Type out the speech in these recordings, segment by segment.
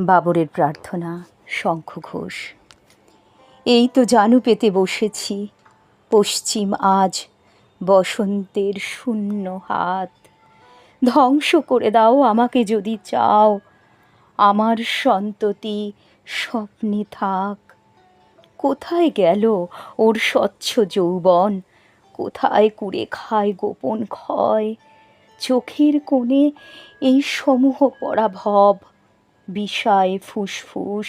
বাবরের প্রার্থনা, শঙ্খ ঘোষ। এই তো জানু পেতে বসেছি, পশ্চিম আজ বসন্তের শূন্য হাত। ধ্বংস করে দাও আমাকে যদি চাও, আমার সন্ততি স্বপ্নে থাক। কোথায় গেল ওর স্বচ্ছ যৌবন? কোথায় কুড়ে খায় গোপন ক্ষয়? চোখের কোণে এই সমূহ পরাভব বিষায়, ফুসফুস,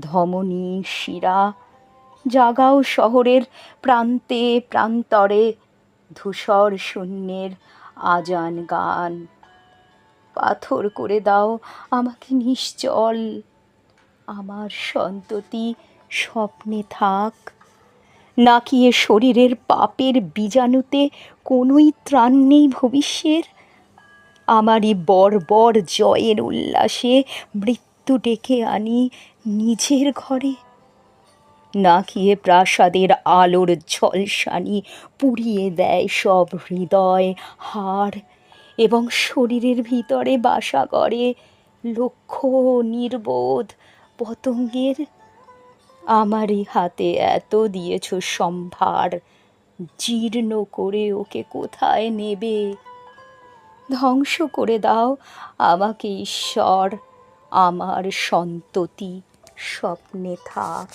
ধমনী, শিরা। জাগাও শহরের প্রান্তে, প্রান্তরে ধূসর শূন্যের আজান গান। পাথর করে দাও আমাকে নিশ্চল। আমার সন্ততি স্বপ্নে থাক। নাকি এ শরীরের পাপের বীজাণুতে কোনোই ত্রাণ নেই ভবিষ্যের। আমারই বর্বর জয়ের উল্লাসে মৃত্যু ডেকে আনি নিজের ঘরে। না এ প্রাসাদের আলোর ঝলসানি পুড়িয়ে দেয় সব হৃদয় হাড় এবং শরীরের ভিতরে বাসা করে লক্ষ নির্বোধ পতঙ্গের? আমারই হাতে এত দিয়েছ সম্ভার, জীর্ণ করে ওকে কোথায় নেবে? ধ্বংস করে দাও। আমাকে ঈশ্বর আমার সন্ততি স্বপ্নে থাক।